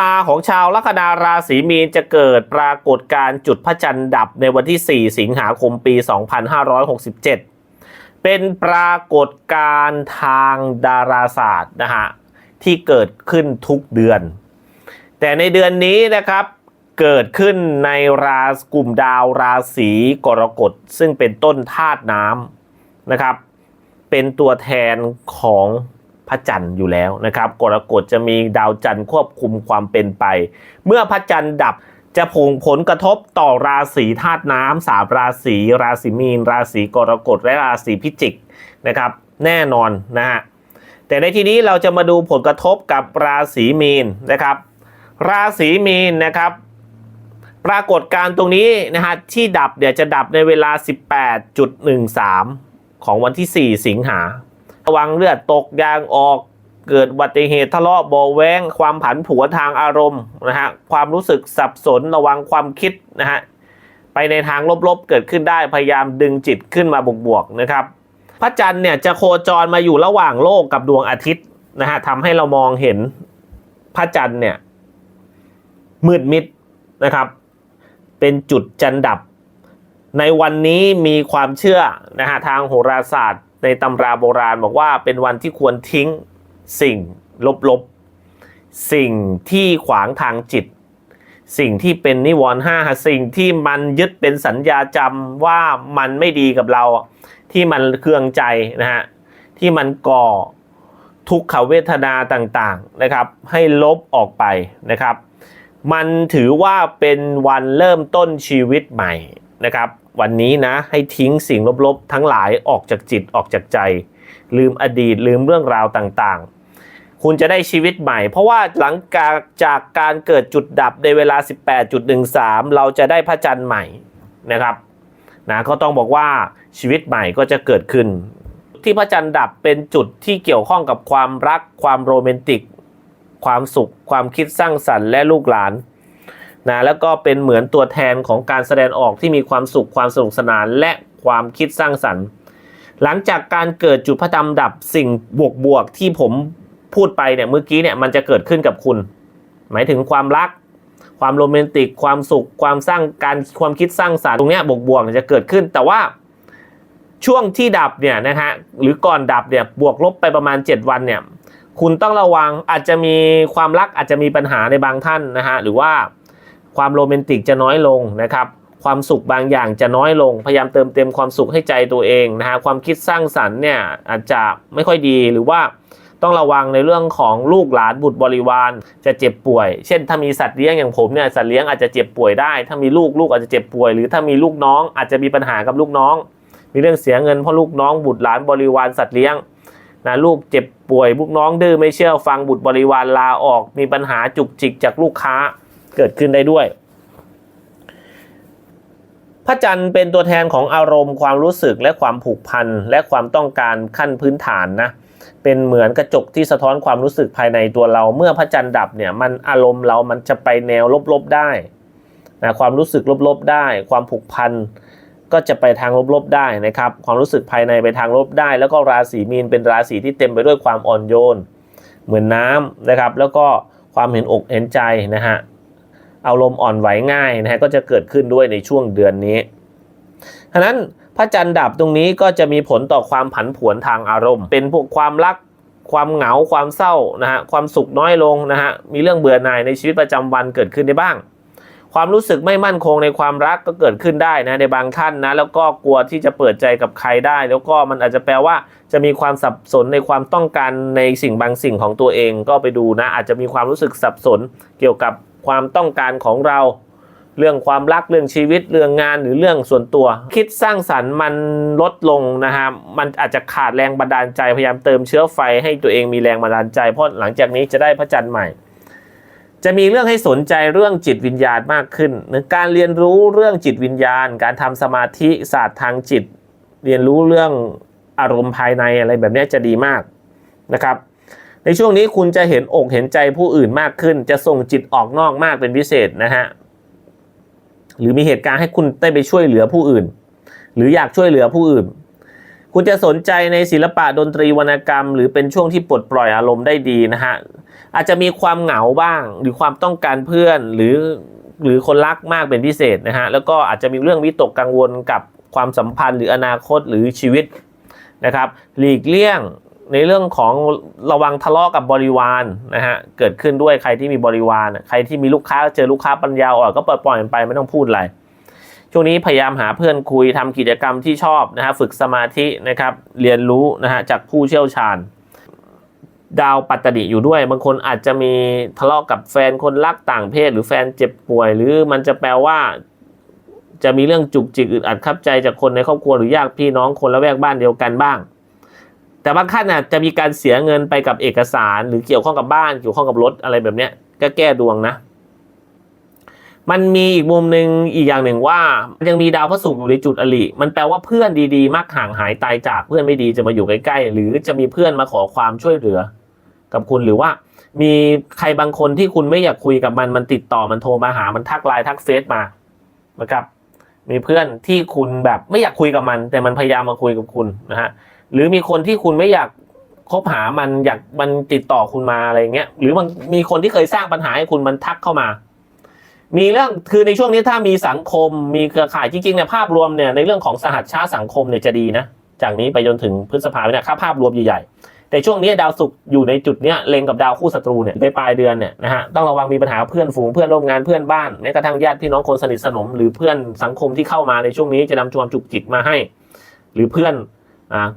ตาของชาวลัคนาราศีมีนจะเกิดปรากฏการณ์จุดพระจันทร์ดับในวันที่ 4 สิงหาคมปี 2567 เป็นปรากฏการณ์ทางดาราศาสตร์นะฮะที่เกิดขึ้นทุกเดือน แต่ในเดือนนี้นะครับเกิดขึ้นในราศกลุ่มดาวราศีกรกฎซึ่งเป็นต้นธาตุน้ำนะครับ เป็นตัวแทนของ พระจันทร์อยู่แล้วนะครับกรกฎจะมีดาวจันทร์ควบคุมความเป็นไป เมื่อพระจันทร์ดับจะผงผลกระทบต่อราศีธาตุน้ำสามราศีราศีมีน ราศีกรกฎและราศีพิจิกนะครับ แน่นอนนะฮะแต่ในที่นี้เราจะมาดูผลกระทบกับราศีมีนนะครับ ราศีมีนนะครับ ปรากฏการณ์ตรงนี้นะฮะที่ดับเดี๋ยวจะดับในเวลา 18.13 ของวันที่ 4 สิงหา ระวังเลือดตกยางออกเกิดอุบัติเหตุทะเลาะเบาะแวงความผันผวนทางอารมณ์นะฮะความรู้สึกสับสนระวังความคิดนะฮะไปในทางลบๆเกิดขึ้นได้พยายามดึงจิตขึ้นมาบวกๆนะครับ พระจันทร์เนี่ยจะโคจรมาอยู่ระหว่างโลกกับดวงอาทิตย์นะฮะทำให้เรามองเห็นพระจันทร์เนี่ยมืดมิดนะครับ เป็นจุดจันดับ ในวันนี้มีความเชื่อนะฮะทางโหราศาสตร์ ในตำราโบราณบอกว่าเป็นวันที่ควรทิ้งสิ่งลบๆ สิ่งที่ขวางทางจิต สิ่งที่เป็นนิวรณ์ห้าสิ่งที่มันยึดเป็นสัญญาจำว่ามันไม่ดีกับเรา ที่มันเครืองใจนะฮะที่มันก่อทุกขเวทนาต่างๆนะครับ ให้ลบออกไปนะครับ มันถือว่าเป็นวันเริ่มต้นชีวิตใหม่นะครับ วันนี้นะให้ทิ้งสิ่งลบๆ ทั้งหลายออกจากจิตออกจากใจ ลืมอดีตลืมเรื่องราวต่างๆ คุณจะได้ชีวิตใหม่ เพราะว่าหลังจากจากการเกิดจุดดับในเวลา 18.13 เราจะได้พระจันทร์ใหม่นะครับนะก็ต้องบอกว่าชีวิตใหม่ก็จะเกิดขึ้น ที่พระจันทร์ดับเป็นจุดที่เกี่ยวข้องกับความรักความโรแมนติก ความสุข ความคิดสร้างสรรค์และลูกหลาน นะแล้วก็เป็นเหมือนตัวแทนของการแสดงออกที่มีความสุขความสนุกสนานและความคิดสร้างสรรค์ หลังจากการเกิดจุดพระดำดับสิ่งบวกบวกที่ผมพูดไปเนี่ยเมื่อกี้เนี่ยมันจะเกิดขึ้นกับคุณ หมายถึงความรัก ความโรแมนติก ความสุข ความสร้างการความคิดสร้างสรรค์ตรงเนี้ยบวกบวกจะเกิดขึ้น แต่ว่าช่วงที่ดับเนี่ยนะฮะหรือก่อนดับเนี่ยบวกลบไปประมาณ 7 วันเนี่ยคุณต้องระวังอาจจะมีความรักอาจจะมีปัญหาในบางท่านนะฮะหรือว่า ความโรแมนติกจะน้อยลงนะครับความสุขบางอย่างจะน้อยลง พยายามเติมเต็มความสุขให้ใจตัวเองนะฮะความคิดสร้างสรรค์เนี่ยอาจจะไม่ค่อยดีหรือว่าต้องระวังในเรื่องของลูกหลานบุตรบริวารจะเจ็บป่วย เช่น ถ้ามีสัตว์เลี้ยงอย่างผมเนี่ยสัตว์เลี้ยงอาจจะเจ็บป่วยได้ ถ้ามีลูกลูกอาจจะเจ็บป่วย หรือถ้ามีลูกน้องอาจจะมีปัญหากับลูกน้อง มีเรื่องเสียเงินเพราะลูกน้องบุตรหลานบริวารสัตว์เลี้ยงนะลูกเจ็บป่วยลูกน้องดื้อไม่เชื่อฟังบุตรบริวารลาออก มีปัญหาจุกจิกจากลูกค้า เกิดขึ้นได้ด้วย พระจันทร์เป็นตัวแทนของอารมณ์ความรู้สึกและความผูกพันและความต้องการขั้นพื้นฐานนะเป็นเหมือนกระจกที่สะท้อนความรู้สึกภายในตัวเรา เมื่อพระจันทร์ดับเนี่ยมันอารมณ์เรามันจะไปแนวลบๆได้นะความรู้สึกลบๆได้ ความผูกพันก็จะไปทางลบๆได้นะครับ ความรู้สึกภายในไปทางลบได้ แล้วก็ราศีมีนเป็นราศีที่เต็มไปด้วยความอ่อนโยน เหมือนน้ำนะครับ แล้วก็ความเห็นอกเห็นใจนะฮะ อารมณ์อ่อนไหวง่ายนะฮะก็จะเกิดขึ้นด้วยในช่วงเดือนนี้ฉะนั้นพระจันทร์ดับตรงนี้ก็จะมีผลต่อความผันผวนทางอารมณ์ เป็นพวกความรักความเหงาความเศร้านะฮะความสุขน้อยลงนะฮะมีเรื่องเบื่อหน่ายในชีวิตประจำวันเกิดขึ้นได้บ้าง ความรู้สึกไม่มั่นคงในความรักก็เกิดขึ้นได้นะในบางท่านนะแล้วก็กลัวที่จะเปิดใจกับใครได้ แล้วก็มันอาจจะแปลว่าจะมีความสับสนในความต้องการในสิ่งบางสิ่งของตัวเอง ก็ไปดูนะอาจจะมีความรู้สึกสับสนเกี่ยวกับ ความต้องการของเรา เรื่องความรักเรื่องชีวิตเรื่องงานหรือเรื่องส่วนตัว คิดสร้างสรรค์มันลดลงนะฮะมันอาจจะขาดแรงบันดาลใจพยายามเติมเชื้อไฟให้ตัวเองมีแรงบันดาลใจ เพราะหลังจากนี้จะได้พระจันทร์ใหม่ จะมีเรื่องให้สนใจเรื่องจิตวิญญาณมากขึ้นในการเรียนรู้เรื่องจิตวิญญาณ การทำสมาธิศาสตร์ทางจิต เรียนรู้เรื่องอารมณ์ภายในอะไรแบบนี้จะดีมากนะครับ ในช่วงนี้คุณจะเห็นอกเห็นใจผู้อื่นมากขึ้น จะส่งจิตออกนอกมากเป็นพิเศษนะฮะหรือมีเหตุการณ์ให้คุณได้ไปช่วยเหลือผู้อื่น หรืออยากช่วยเหลือผู้อื่น คุณจะสนใจในศิลปะดนตรีวรรณกรรม หรือเป็นช่วงที่ปลดปล่อยอารมณ์ได้ดีนะฮะอาจจะมีความเหงาบ้าง หรือความต้องการเพื่อนหรือหรือคนรักมากเป็นพิเศษนะฮะแล้วก็อาจจะมีเรื่องวิตกกังวลกับความสัมพันธ์หรืออนาคตหรือชีวิตนะครับ หลีกเลี่ยง ในเรื่องของระวังทะเลาะกับบริวารนะฮะเกิดขึ้นด้วยใครที่มีบริวารใครที่มีลูกค้าเจอลูกค้าปัญญาอ่อนก็เปล่อยปล่อยไปไม่ต้องพูดอะไรช่วงนี้พยายามหาเพื่อนคุยทำกิจกรรมที่ชอบนะฮะฝึกสมาธินะครับเรียนรู้นะฮะจากผู้เชี่ยวชาญ ดาวปัตตนิอยู่ด้วย บางคนอาจจะมีทะเลาะกับแฟนคนรักต่างเพศ หรือแฟนเจ็บป่วย หรือมันจะแปลว่า จะมีเรื่องจุกจิกอึดอัดขับใจจากคนในครอบครัวหรือญาติพี่น้องคนละแวกบ้านเดียวกันบ้าง แต่บางท่านอาจจะมีการเสียเงินไปกับเอกสารหรือเกี่ยวข้องกับบ้านเกี่ยวข้องกับรถอะไรแบบเนี้ยก็แก้ดวงนะ มันมีอีกมุมหนึ่งอีกอย่างหนึ่งว่ามันยังมีดาวพระศุกร์อยู่ในจุดอริมันแปลว่าเพื่อนดีๆ มักห่างหายตายจากเพื่อนไม่ดีจะมาอยู่ใกล้ๆหรือจะมีเพื่อนมาขอความช่วยเหลือ กับคุณหรือว่า มีใครบางคนที่คุณไม่อยากคุยกับมันมันติดต่อมันโทรมาหามันทักไลน์ทักเฟซมานะครับมีเพื่อนที่คุณแบบไม่อยากคุยกับมัน แต่มันพยายามมาคุยกับคุณนะฮะ หรือมีคนที่คุณไม่อยากคบหามันอยากมันติดต่อคุณมาอะไรเงี้ย หรือมันมีคนที่เคยสร้างปัญหาให้คุณมันทักเข้ามา มีเรื่องคือในช่วงนี้ถ้ามีสังคมมีเครือข่ายจริงๆเนี่ยภาพรวมเนี่ยในเรื่องของสหัชชาสังคมเนี่ยจะดีนะ จากนี้ไปจนถึงพฤษภาเนี่ยค่าภาพรวมใหญ่ๆแต่ช่วงนี้ดาวศุกร์อยู่ในจุดเนี้ยเล็งกับดาวคู่ศัตรูเนี่ยในปลายเดือนเนี่ยนะฮะต้องระวังมีปัญหาเพื่อนฝูงเพื่อนร่วมงานเพื่อนบ้านแม้กระทั่งญาติพี่น้องคนสนิทสนม หรือเพื่อนสังคมที่เข้ามาในช่วงนี้จะนำความจุกจิกมาให้ หรือเพื่อนอ่า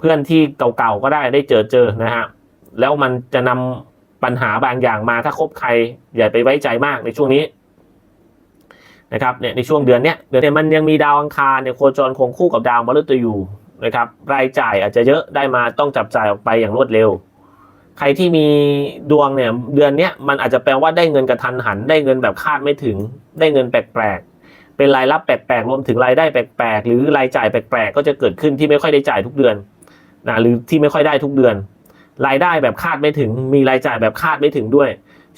เพื่อนที่เก่าๆก็ได้ได้เจอเจอนะฮะแล้วมันจะนำปัญหาบางอย่างมาถ้าคบใครอย่าไปไว้ใจมากในช่วงนี้นะครับเนี่ยในช่วงเดือนเนี้ยเดือนเนี้ยมันยังมีดาวอังคารเนี่ยโคจรคงคู่กับดาวมฤตยูนะครับรายจ่ายอาจจะเยอะได้มาต้องจับจ่ายออกไปอย่างรวดเร็ว ใครที่มีดวงเนี่ยเดือนเนี้ยมันอาจจะแปลว่าได้เงินกระทันหัน ได้เงินแบบคาดไม่ถึง ได้เงินแปลกๆเป็นรายรับแปลกๆรวมถึงรายได้แปลกๆหรือรายจ่ายแปลกๆก็จะเกิดขึ้นที่ไม่ค่อยได้จ่ายทุกเดือน นะหรือที่ไม่ค่อยได้ทุกเดือน รายได้แบบคาดไม่ถึง มีรายจ่ายแบบคาดไม่ถึงด้วย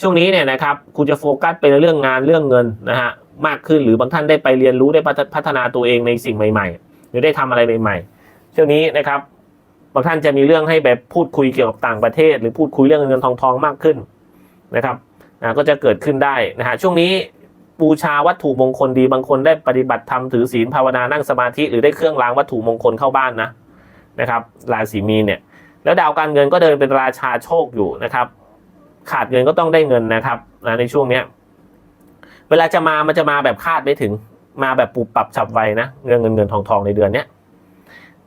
ช่วงนี้เนี่ยนะครับคุณจะโฟกัสไปในเรื่องงานเรื่องเงินนะฮะมากขึ้นหรือบางท่านได้ไปเรียนรู้ได้พัฒนาตัวเองในสิ่งใหม่ๆ หรือได้ทำอะไรใหม่ๆ ช่วงนี้นะครับบางท่านจะมีเรื่องให้แบบพูดคุยเกี่ยวกับต่างประเทศ หรือพูดคุยเรื่องเงินทองทองมากขึ้นนะครับนะก็จะเกิดขึ้นได้นะฮะช่วงนี้บูชาวัตถุมงคลดีบางคนได้ปฏิบัติธรรมถือศีลภาวนานั่งสมาธิหรือได้เครื่องรางวัตถุมงคลเข้าบ้านนะ นะครับราศีมีนเนี่ยแล้วดาวการเงินก็เดินเป็นราชาโชคอยู่นะครับ ขาดเงินก็ต้องได้เงินนะครับนะในช่วงเนี้ยเวลาจะมามันจะมาแบบคาดไม่ถึงมาแบบปุบปรับฉับไวนะเงินเงินเงินทองทองในเดือนเนี้ย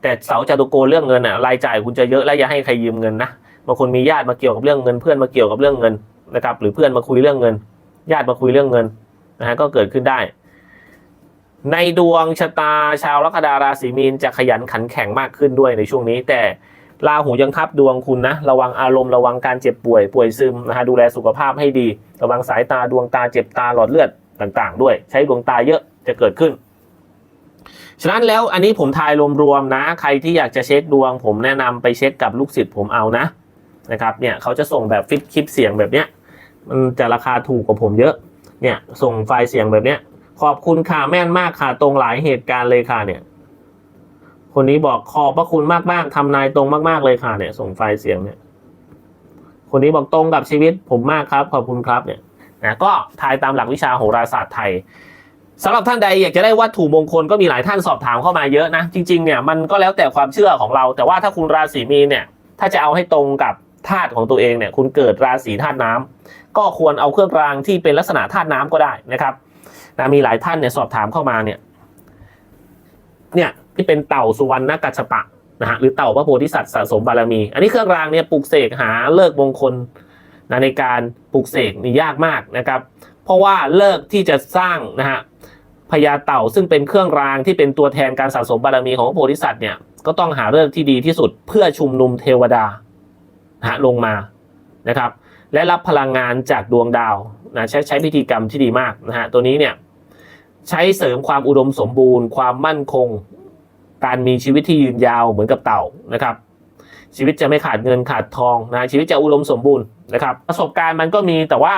แต่เสาจตุโกเรื่องเงินอะรายจ่ายคุณจะเยอะและอย่าให้ใครยืมเงินนะบางคนมีญาติมาเกี่ยวกับเรื่องเงินเพื่อนมาเกี่ยวกับเรื่องเงินนะครับ หรือเพื่อนมาคุยเรื่องเงิน ญาติมาคุยเรื่องเงินนะฮะก็เกิดขึ้นได้ ในดวงชะตาชาวลัคนาราศีมีนจะขยันขันแข็งมากขึ้นด้วยในช่วงนี้ แต่ราหูยังทับดวงคุณนะ ระวังอารมณ์ระวังการเจ็บป่วยป่วยซึมนะฮะดูแลสุขภาพให้ดี ระวังสายตาดวงตาเจ็บตาหลอดเลือดต่างๆ ด้วย ใช้ดวงตาเยอะจะเกิดขึ้น ฉะนั้นแล้วอันนี้ผมทายรวมๆนะ ใครที่อยากจะเช็คดวง ผมแนะนำไปเช็คกับลูกศิษย์ผมเอานะนะครับเนี่ยเขาจะส่งแบบฟิตคลิปเสียงแบบเนี้ยมันจะราคาถูกกว่าผมเยอะเนี่ยส่งไฟล์เสียงแบบเนี้ย ขอบคุณค่ะแม่นมากค่ะตรงหลายเหตุการณ์เลยค่ะเนี่ย คนนี้บอกขอบพระคุณมากๆทำนายตรงมากๆเลยค่ะเนี่ย ส่งไฟล์เสียงเนี่ย คนนี้บอกตรงกับชีวิตผมมากครับ ขอบคุณครับเนี่ยนะก็ทายตามหลักวิชาโหราศาสตร์ไทยสำหรับท่านใดอยากจะได้วัตถุมงคลก็มีหลายท่านสอบถามเข้ามาเยอะนะ จริงๆเนี่ยมันก็แล้วแต่ความเชื่อของเรา แต่ว่าถ้าคุณราศีมีนเนี่ย ถ้าจะเอาให้ตรงกับธาตุของตัวเองเนี่ย คุณเกิดราศีธาตุน้ำก็ควรเอาเครื่องรางที่เป็นลักษณะธาตุน้ำก็ได้นะครับ นะมีหลายท่านเนี่ยสอบถามเข้ามาเนี่ย เนี่ยที่เป็นเต่าสุวรรณกัจฉปะนะฮะหรือเต่าพระโพธิสัตว์สะสมบารมี อันนี้เครื่องรางเนี่ยปลุกเสกหาเลิกมงคลนะในการปลุกเสกนี่ยากมากนะครับ เพราะว่าเลิกที่จะสร้างนะฮะพญาเต่าซึ่งเป็นเครื่องรางที่เป็นตัวแทนการสะสมบารมีของพระโพธิสัตว์เนี่ยก็ต้องหาเลิกที่ดีที่สุดเพื่อชุมนุมเทวดานะฮะลงมานะครับ และรับพลังงานจากดวงดาว นะใช้ใช้พิธีกรรมที่ดีมากนะฮะตัวนี้เนี่ยใช้เสริมความอุดมสมบูรณ์ ความมั่นคง การมีชีวิตที่ยืนยาวเหมือนกับเต่านะครับ ชีวิตจะไม่ขาดเงินขาดทองนะชีวิตจะอุดมสมบูรณ์นะครับ ประสบการณ์มันก็มีแต่ว่า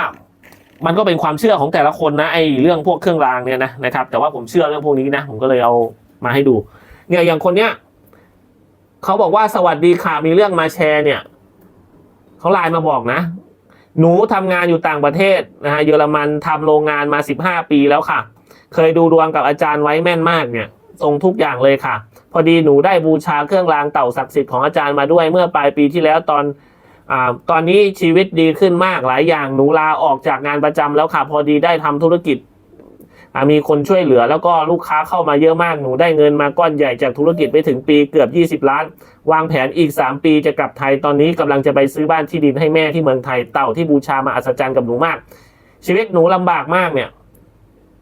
มันก็เป็นความเชื่อของแต่ละคนนะไอ้เรื่องพวกเครื่องรางเนี่ยนะนะครับ แต่ว่าผมเชื่อเรื่องพวกนี้นะผมก็เลยเอามาให้ดู เนี่ยอย่างคนเนี้ยเขาบอกว่าสวัสดีค่ะมีเรื่องมาแชร์เนี่ยเขาไลน์มาบอกนะ หนูทำงานอยู่ต่างประเทศนะฮะเยอรมันทำโรงงานมาสิบห้าปีแล้วค่ะ เคยดูดวงกับอาจารย์ไว้แม่นมากเนี่ยทรงทุกอย่างเลยค่ะ พอดีหนูได้บูชาเครื่องรางเต่าศักดิ์สิทธิ์ของอาจารย์มาด้วยเมื่อปลายปีที่แล้วตอนอ่าตอนนี้ชีวิตดีขึ้นมากหลายอย่างหนูลาออกจากงานประจำแล้วค่ะ พอดีได้ทำธุรกิจ มีคนช่วยเหลือแล้วก็ลูกค้าเข้ามาเยอะมากหนูได้เงินมาก้อนใหญ่จากธุรกิจไปถึงปีเกือบ 20 ล้าน วางแผนอีก 3 ปีจะกลับไทยตอนนี้กำลังจะไปซื้อบ้านที่ดินให้แม่ที่เมืองไทยเต่าที่บูชามาอัศจรรย์กับหนูมาก ชีวิตหนูลำบากมากเนี่ย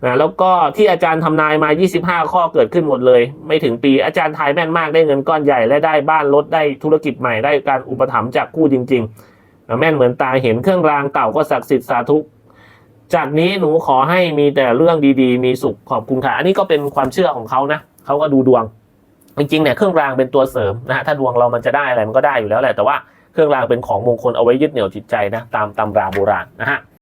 นะแล้วก็ที่อาจารย์ทำนายมา 25 ข้อเกิดขึ้นหมดเลย ไม่ถึงปีอาจารย์ทายแม่นมากได้เงินก้อนใหญ่และได้บ้านรถได้ธุรกิจใหม่ได้การอุปถัมภ์จากคู่จริงๆแม่นเหมือนตาเห็นเครื่องรางเต่าก็ศักดิ์สิทธิ์สาธุ จากนี้หนูขอให้มีแต่เรื่องดีๆ มีสุขขอบคุณค่ะ อันนี้ก็เป็นความเชื่อของเขานะเขาก็ดูดวง จริงๆเนี่ยเครื่องรางเป็นตัวเสริมนะฮะถ้าดวงเรามันจะได้อะไรมันก็ได้อยู่แล้วแหละแต่ว่าเครื่องรางเป็นของมงคลเอาไว้ยึดเหนี่ยวจิตใจนะตามตำราโบราณนะฮะ